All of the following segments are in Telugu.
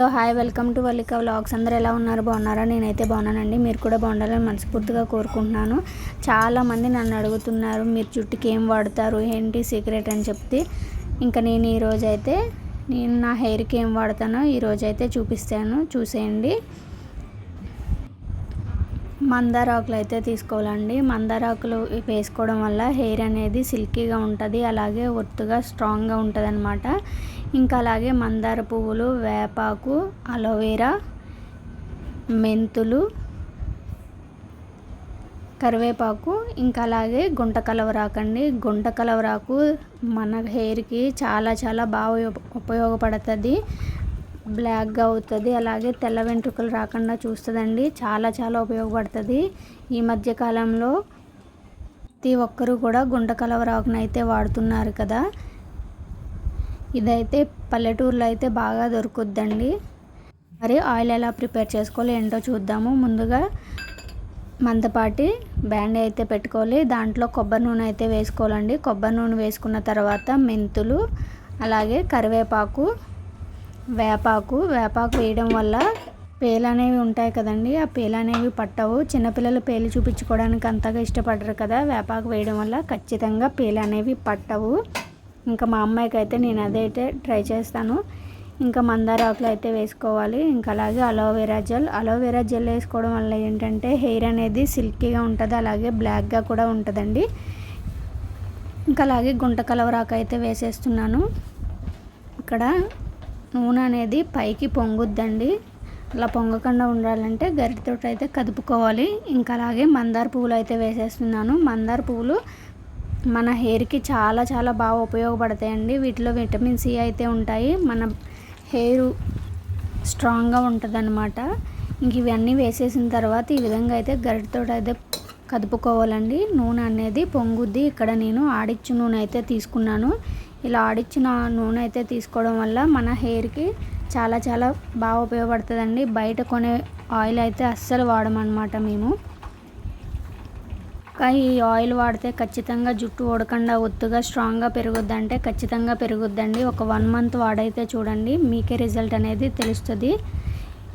So hi welcome to Vallika vlogs. అందరు ఎలా ఉన్నారు? బాగున్నారా? నేనైతే బాగున్నానండి. మీరు కూడా బాగుండాలని మనస్ఫూర్తిగా కోరుకుంటున్నాను. చాలామంది నన్ను అడుగుతున్నారు మీరు జుట్టుకి ఏం వాడతారు? ఏంటి సీక్రెట్ అని చెప్తే ఇంకా నేను ఈరోజైతే నేను నా హెయిర్కి ఏం వాడతానో ఈరోజు అయితే చూపిస్తాను. చూసేయండి. మందారాకులు అయితే తీసుకోవాలండి. మందారాకులు వేసుకోవడం వల్ల హెయిర్ అనేది సిల్కీగా ఉంటుంది అలాగే ఒత్తుగా స్ట్రాంగ్గా ఉంటుంది అనమాట ఇంకా అలాగే మందార పువ్వులు వేపాకు అలోవెరా మెంతులు కరివేపాకు ఇంకా అలాగే గుంట కలవరాకండి గుంట కలవరాకు మన హెయిర్కి చాలా చాలా బాగా ఉపయోగపడుతుంది. బ్లాక్గా అవుతుంది. అలాగే తెల్ల వెంట్రుకలు రాకుండా చూస్తుందండి. చాలా చాలా ఉపయోగపడుతుంది. ఈ మధ్య కాలంలో ప్రతి ఒక్కరూ కూడా గుంట అయితే వాడుతున్నారు కదా. ఇదైతే పల్లెటూరులో అయితే బాగా దొరుకుద్దండి. మరి ఆయిల్ ఎలా ప్రిపేర్ చేసుకోవాలి ఏంటో చూద్దాము. ముందుగా మందపాటి బ్యాండ్ అయితే పెట్టుకోవాలి. దాంట్లో కొబ్బరి నూనె అయితే వేసుకోవాలండి. కొబ్బరి నూనె వేసుకున్న తర్వాత మెంతులు అలాగే కరివేపాకు వేపాకు వేపాకు వేయడం వల్ల పేలు అనేవి ఉంటాయి కదండి. ఆ పేలు అనేవి పట్టవు. చిన్నపిల్లలు పేలు చూపించుకోవడానికి అంతగా ఇష్టపడరు కదా. వేపాకు వేయడం వల్ల ఖచ్చితంగా పేలు అనేవి పట్టవు. ఇంకా మా అమ్మాయికి అయితే నేను అదైతే ట్రై చేస్తాను. ఇంకా మందార ఆకులు అయితే వేసుకోవాలి. ఇంకా అలాగే అలోవెరా జెల్. అలోవెరా జెల్ వేసుకోవడం వల్ల ఏంటంటే హెయిర్ అనేది సిల్కీగా ఉంటుంది. అలాగే బ్లాక్గా కూడా ఉంటుందండి. ఇంకా అలాగే గుంట కలవరాకు అయితే వేసేస్తున్నాను. ఇక్కడ నూనె అనేది పైకి పొంగుద్దండి. అలా పొంగకుండా ఉండాలంటే గరిటతో అయితే కదుపుకోవాలి. ఇంకా అలాగే మందార పువ్వులు అయితే వేసేస్తున్నాను. మందార పువ్వులు మన హెయిర్కి చాలా చాలా బాగా ఉపయోగపడతాయండి. వీటిలో విటమిన్ సి అయితే ఉంటాయి. మన హెయిర్ స్ట్రాంగ్గా ఉంటుంది అనమాట ఇంక ఇవన్నీ వేసేసిన తర్వాత ఈ విధంగా అయితే గరిటతో అయితే కదుపుకోవాలండి. నూనె అనేది పొంగుద్ది. ఇక్కడ నేను ఆడిచ్చు నూనె అయితే తీసుకున్నాను. ఇలా ఆడిచ్చిన నూనె అయితే తీసుకోవడం వల్ల మన హెయిర్కి చాలా చాలా బాగా ఉపయోగపడుతుందండి. బయట కొనే ఆయిల్ అయితే అస్సలు వాడమన్నమాట మేము. కానీ ఈ ఆయిల్ వాడితే ఖచ్చితంగా జుట్టు ఓడకుండా ఒత్తుగా స్ట్రాంగ్గా పెరుగుద్ది అంటే ఖచ్చితంగా పెరుగుద్దండి. ఒక వన్ మంత్ వాడైతే చూడండి మీకే రిజల్ట్ అనేది తెలుస్తుంది.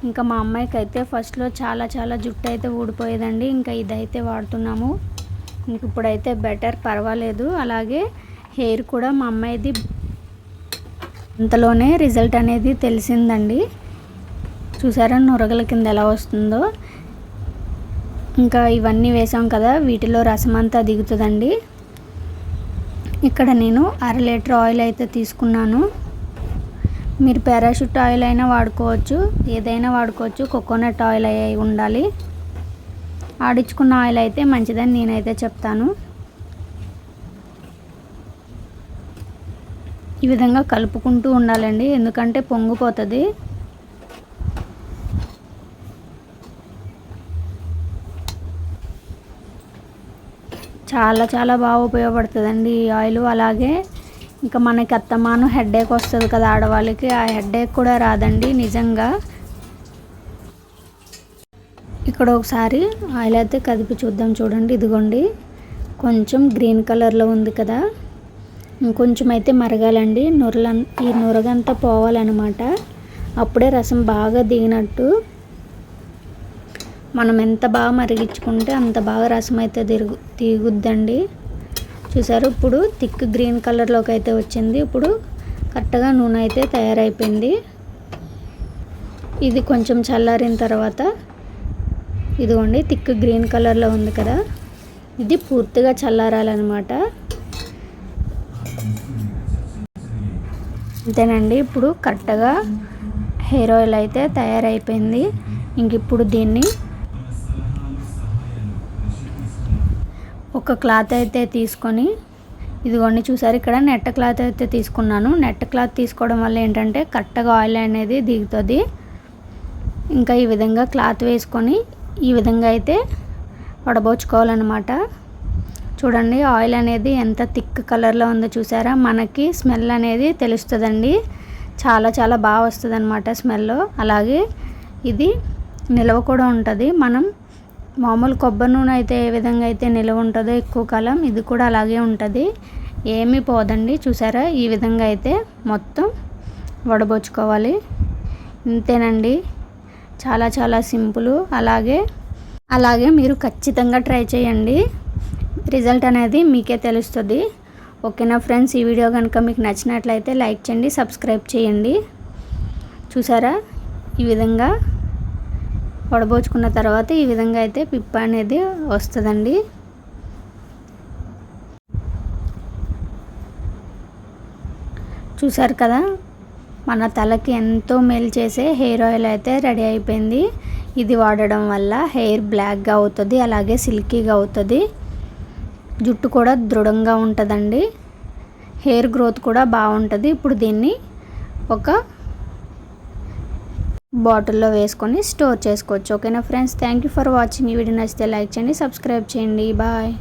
ఇంకా మా అమ్మాయికి అయితే ఫస్ట్లో చాలా చాలా జుట్టు అయితే ఊడిపోయేదండి. ఇంకా ఇదైతే వాడుతున్నాము. ఇంక ఇప్పుడైతే బెటర్ పర్వాలేదు. అలాగే హెయిర్ కూడా మా అమ్మాయిది అంతలోనే రిజల్ట్ అనేది తెలిసిందండి. చూసారా నొరగల కింద ఎలా వస్తుందో? ఇంకా ఇవన్నీ వేసాం కదా వీటిలో రసం అంతా దిగుతుందండి. ఇక్కడ నేను అర లీటర్ ఆయిల్ అయితే తీసుకున్నాను. మీరు పారాషూట్ ఆయిల్ అయినా వాడుకోవచ్చు ఏదైనా వాడుకోవచ్చు. కోకోనట్ ఆయిల్ అయి ఉండాలి. ఆడించుకున్న ఆయిల్ అయితే మంచిదని నేనైతే చెప్తాను. ఈ విధంగా కలుపుకుంటూ ఉండాలండి. ఎందుకంటే పొంగిపోతుంది. చాలా చాలా బాగా ఉపయోగపడుతుందండి ఈ ఆయిల్. అలాగే ఇంకా మనకి అత్తమాను హెడ్ఏక్ వస్తుంది కదా ఆడవాళ్ళకి ఆ హెడ్ఏక్ కూడా రాదండి నిజంగా. ఇక్కడ ఒకసారి ఆయిల్ అయితే కదిపి చూద్దాం చూడండి. ఇదిగోండి. కొంచెం గ్రీన్ కలర్లో ఉంది కదా. ఇంకొంచెం అయితే మరగాలండి. నొరల ఈ నురగంతా పోవాలన్నమాట. అప్పుడే రసం బాగా దిగినట్టు మనం ఎంత బాగా మరిగించుకుంటే అంత బాగా రసం అయితే తిరుగు దిగుద్దండి చూసారు? ఇప్పుడు థిక్ గ్రీన్ కలర్లోకి అయితే వచ్చింది. ఇప్పుడు కరెక్ట్గా నూనె అయితే తయారైపోయింది. ఇది కొంచెం చల్లారిన తర్వాత ఇదిగోండి థిక్ గ్రీన్ కలర్లో ఉంది కదా. ఇది పూర్తిగా చల్లారాలన్నమాట. అంతేనండి. ఇప్పుడు కరెక్ట్గా హెయిర్ ఆయిల్ అయితే తయారైపోయింది. ఇంక ఇప్పుడు దీన్ని ఒక క్లాత్ అయితే తీసుకొని ఇదిగోండి చూసారు ఇక్కడ నెట్ క్లాత్ అయితే తీసుకున్నాను. నెట్ క్లాత్ తీసుకోవడం వల్ల ఏంటంటే కరెక్ట్గా ఆయిల్ అనేది దిగుతుంది. ఇంకా ఈ విధంగా క్లాత్ వేసుకొని ఈ విధంగా అయితే వడబోచుకోవాలన్నమాట. చూడండి ఆయిల్ అనేది ఎంత థిక్ కలర్లో ఉందో చూసారా? మనకి స్మెల్ అనేది తెలుస్తుందండి. చాలా చాలా బాగా వస్తుంది అనమాట స్మెల్. అలాగే ఇది నిల్వ కూడా ఉంటుంది. మనం మామూలు కొబ్బరి నూనె అయితే ఏ విధంగా అయితే నిల్వ ఉంటుందో ఎక్కువ కాలం ఇది కూడా అలాగే ఉంటుంది. ఏమీ పోదండి. చూసారా? ఈ విధంగా అయితే మొత్తం వడబోచుకోవాలి. ఇంతేనండి. చాలా చాలా సింపుల్. అలాగే అలాగే మీరు ఖచ్చితంగా ట్రై చేయండి. రిజల్ట్ అనేది మీకే తెలుస్తుంది. ఓకేనా ఫ్రెండ్స్? ఈ వీడియో కనుక మీకు నచ్చినట్లయితే లైక్ చేయండి సబ్స్క్రైబ్ చేయండి. చూసారా? ఈ విధంగా వడబోచుకున్న తర్వాత ఈ విధంగా అయితే పిప్ప అనేది వస్తుందండి. చూసారు కదా? మన తలకి ఎంతో మేలు చేసే హెయిర్ ఆయిల్ అయితే రెడీ అయిపోయింది. ఇది వాడడం వల్ల హెయిర్ బ్లాక్గా అవుతుంది అలాగే సిల్కీగా అవుతుంది. జుట్టు కూడా దృఢంగా ఉంటుందండి. హెయిర్ గ్రోత్ కూడా బాగుంటుంది. ఇప్పుడు దీన్ని ఒక బాటిల్లో వేసుకొని స్టోర్ చేసుకోవచ్చు. ఓకేనా friends? Thank you for watching. ఈ వీడియో నచ్చితే లైక్ చేయండి సబ్స్క్రైబ్ చేయండి. బాయ్.